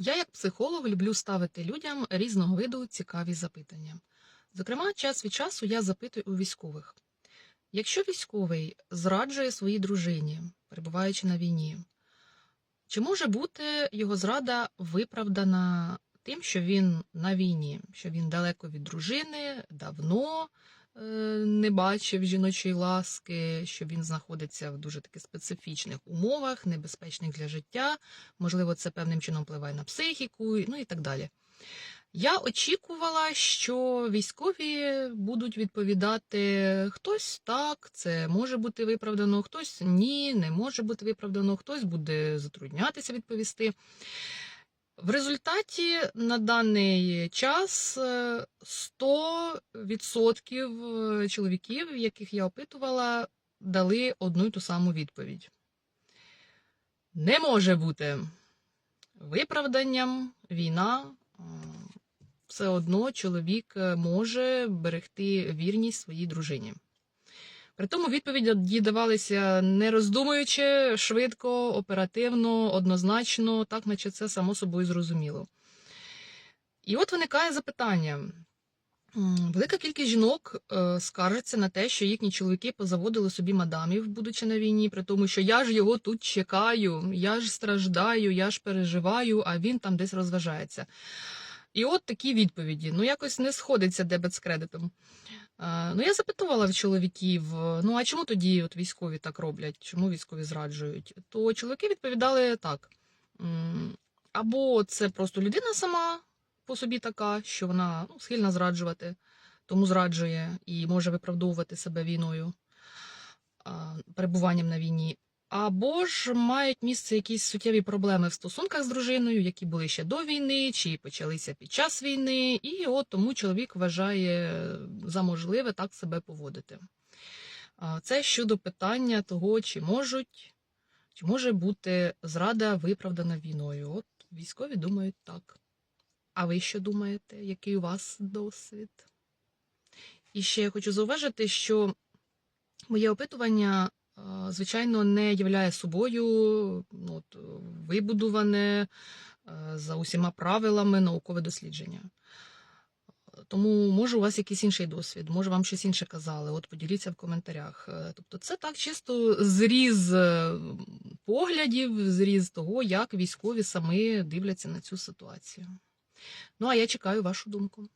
Я, як психолог, люблю ставити людям різного виду цікаві запитання. Зокрема, час від часу я запитую у військових: якщо військовий зраджує своїй дружині, перебуваючи на війні, чи може бути його зрада виправдана тим, що він на війні, що він далеко від дружини, давно не бачив жіночої ласки, що він знаходиться в дуже таких специфічних умовах, небезпечних для життя, можливо, це певним чином впливає на психіку, ну і так далі. Я очікувала, що військові будуть відповідати хтось так, це може бути виправдано, хтось ні, не може бути виправдано, хтось буде затруднятися відповісти. В результаті на даний час е, 100% чоловіків, яких я опитувала, дали одну й ту саму відповідь. Не може бути виправданням війна. е, Все одно чоловік е, може берегти вірність своїй дружині. При тому відповіді давалися не роздумуючи, швидко, оперативно, однозначно, так наче це само собою зрозуміло. І от виникає запитання. Велика кількість жінок е, скаржиться на те, що їхні чоловіки позаводили собі мадамів, будучи на війні, при тому, що я ж його тут чекаю, я ж страждаю, я ж переживаю, а він там десь розважається. І от такі відповіді. Ну, якось не сходиться дебет з кредитом. Е, Ну, я запитувала в чоловіків: е, ну а чому тоді от військові так роблять? Чому військові зраджують? То чоловіки відповідали так: або це просто людина сама по собі така, що вона ну, схильна зраджувати, тому зраджує і може виправдовувати себе війною, перебуванням на війні. Або ж мають місце якісь суттєві проблеми в стосунках з дружиною, які були ще до війни, чи почалися під час війни, і от тому чоловік вважає за можливе так себе поводити. Це щодо питання того, чи можуть, чи може бути зрада виправдана війною. От військові думають так. А ви що думаєте? Який у вас досвід? І ще я хочу зауважити, що моє опитування, звичайно, не являє собою ну, от, вибудуване е, за усіма правилами наукове дослідження. Тому може у вас якийсь інший досвід, може вам щось інше казали. От поділіться в коментарях. Е, Тобто, це так чисто зріз е, поглядів, зріз того, як військові самі дивляться на цю ситуацію. Ну а я чекаю вашу думку.